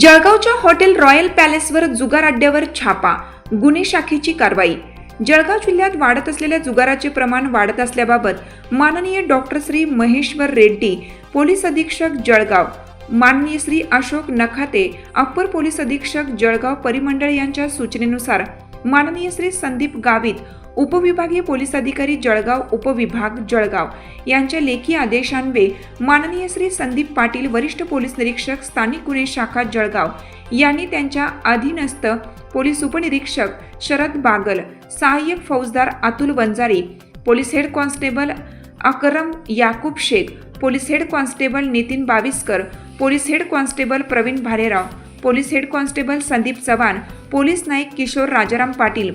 जळगावच्या hotel royal पॅलेसवर जुगार अड्ड्यावर छापा गुन्हे शाखेची कारवाई. जळगाव जिल्ह्यात वाढत असलेल्या जुगाराचे प्रमाण वाढत असल्याबाबत माननीय डॉक्टर श्री महेश्वर रेड्डी पोलीस अधीक्षक जळगाव माननीय श्री अशोक नखाते अप्पर पोलीस अधीक्षक जळगाव परिमंडळ यांच्या सूचनेनुसार माननीय श्री संदीप गावित उपविभागीय पोलीस अधिकारी जळगाव उपविभाग जळगाव यांच्या लेखी आदेशान्वये माननीय श्री संदीप पाटील वरिष्ठ पोलीस निरीक्षक स्थानिक गुन्हे शाखा जळगाव यांनी त्यांच्या अधीनस्थ पोलीस उपनिरीक्षक शरद बागल सहाय्यक फौजदार Atul Vanjari police head constable Akram Yakub Shaikh police head constable Nitin Baviskar police head constable Pravin Bhalerao police head constable Sandeep Chavan police Naik Kishor Rajaram Patil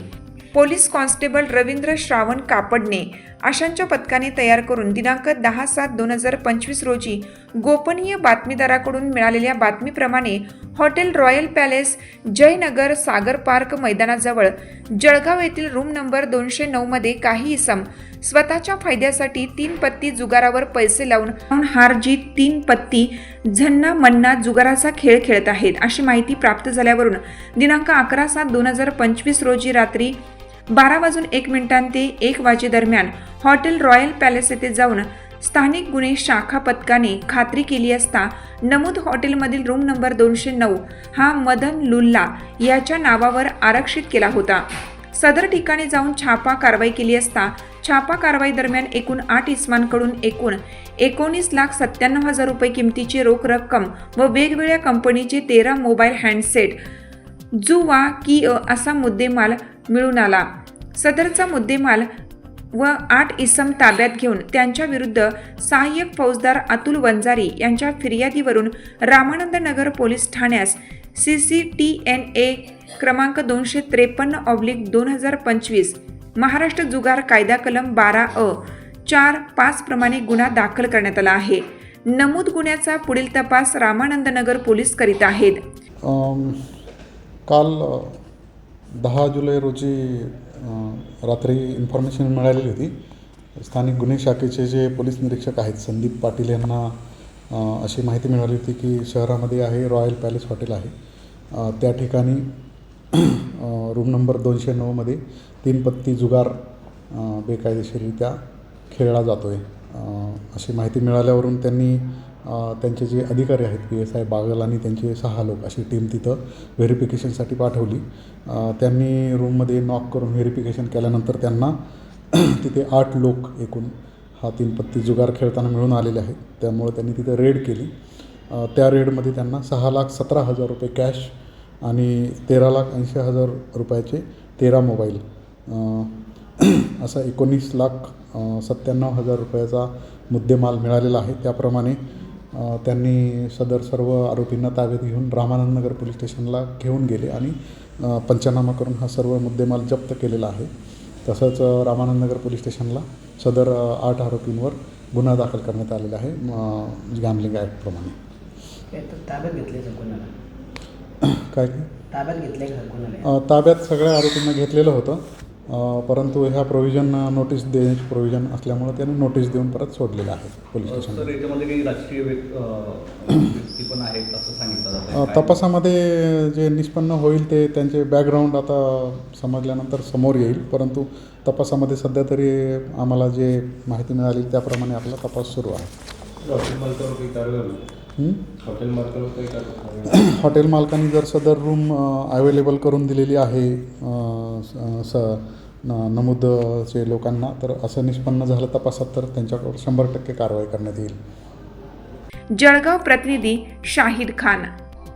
police constable Ravindra Shravan Kapadne अशांच्या पथकाने तयार करून दिनांक दहा सात दोन हजार पंचवीस रोजी गोपनीय बातमीदाराकडून मिळालेल्या बातमीप्रमाणे hotel royal palace Jaynagar Sagar park मैदानाजवळ Jalgaon येथील रूम नंबर दोनशे नऊमध्ये काही इसम स्वतःच्या फायद्यासाठी तीन पत्ती जुगारावर पैसे लावून हार जीत तीन पत्ती झन्ना मन्ना जुगाराचा खेळ खेळत आहेत अशी माहिती प्राप्त झाल्यावरून दिनांक अकरा सात दोन हजार पंचवीस रोजी रात्री बारा वाजून एक मिनिटांते एक वाजेदरम्यान हॉटेल रॉयल पॅलेस येथे जाऊन स्थानिक गुन्हे शाखा पथकाने खात्री केली असता नमूद हॉटेलमधील रूम नंबर दोनशे नऊ हा मदन लुल्ला याच्या नावावर आरक्षित केला होता. सदर ठिकाणी जाऊन छापा कारवाई केली असता छापा कारवाई दरम्यान एकूण आठ इसमांकडून एकूण एकोणीस लाख सत्त्याण्णव हजार रुपये किमतीची रोख रक्कम व वेगवेगळ्या कंपनीचे तेरा मोबाईल हँडसेट जुवा की अ असा मुद्देमाल मिळून आला. सदरचा मुद्देमाल व आठ इसम ताब्यात घेऊन त्यांच्याविरुद्ध सहाय्यक फौजदार अतुल वंजारी यांच्या फिर्यादीवरून Ramanand Nagar police ठाण्यास C C T N A क्रमांक दोनशे त्रेपन्न ऑब्लिक दोन हजार पंचवीस महाराष्ट्र जुगार कायदा कलम बारा अ चार पाच प्रमाणे गुन्हा दाखल करण्यात आला आहे. नमूद गुन्ह्याचा पुढील तपास रामानंद नगर पोलीस करीत आहेत. काल दहा जुलै रोजी रात्री इन्फॉर्मेशन मिळालेली होती. स्थानिक गुन्हे शाखेचे जे पोलीस निरीक्षक आहेत संदीप पाटील यांना अशी माहिती मिळाली होती की शहरामध्ये आहे रॉयल पॅलेस हॉटेल आहे. त्या ठिकाणी रूम नंबर दोनशे नऊमध्ये तीन पत्ती जुगार बेकायदेशीररित्या खेळला जातो आहे अशी माहिती मिळाल्यावरून त्यांनी त्यांचे जे अधिकारी आहेत पी एस आय बागल आणि त्यांचे सहा लोक अशी टीम तिथं व्हेरिफिकेशनसाठी पाठवली. त्यांनी रूममध्ये नॉक करून व्हेरिफिकेशन केल्यानंतर त्यांना तिथे आठ लोक एकूण हा तीन पत्ती जुगार खेळताना मिळून आलेले आहेत. त्यामुळे त्यांनी तिथं रेड केली. त्या रेडमध्ये त्यांना सहा लाख सतरा हजार रुपये कॅश आणि तेरा लाख ऐंशी हजार रुपयाचे तेरा मोबाईल असा एकोणीस लाख सत्त्याण्णव हजार रुपयाचा मुद्देमाल मिळालेला आहे. त्याप्रमाणे त्यांनी सदर सर्व आरोपींना ताब्यात घेऊन रामानंद नगर पोलीस स्टेशनला घेऊन गेले आणि पंचनामा करून हा सर्व मुद्देमाल जप्त केलेला आहे. तसंच अ, रामानंद नगर पोलीस स्टेशनला सदर आठ आरोपींवर गुन्हा दाखल करण्यात आलेला आहे गॅमलिंग ॲक्टप्रमाणे ताब्यात घेतले काय काय? ताब्यात घेतले ताब्यात सगळ्या आरोपींना घेतलेलं होतं. परंतु ह्या प्रोव्हिजन नोटीस देण्याची प्रोव्हिजन असल्यामुळे त्यांनी नोटीस देऊन परत सोडलेलं आहे पोलीस सर स्टेशनला. याच्यामध्ये काही राजकीय व्यक्- अं, व्यक्ती पण आहेत असं सांगितलं जातं अ, तपासामध्ये जे निष्पन्न होईल ते त्यांचे बॅकग्राऊंड आता समजल्यानंतर समोर येईल परंतु तपासामध्ये सध्या तरी आम्हाला जे माहिती मिळाली त्याप्रमाणे आपला तपास सुरू आहे. हॉटेल मालकांनी जर सदर रूम अवेलेबल करून दिलेली आहे स- न- नमूदचे लोकांना तर असं निष्पन्न झालं तपासात तर त्यांच्यावर शंभर टक्के कारवाई करण्यात येईल. जळगाव प्रतिनिधी शाहिद खान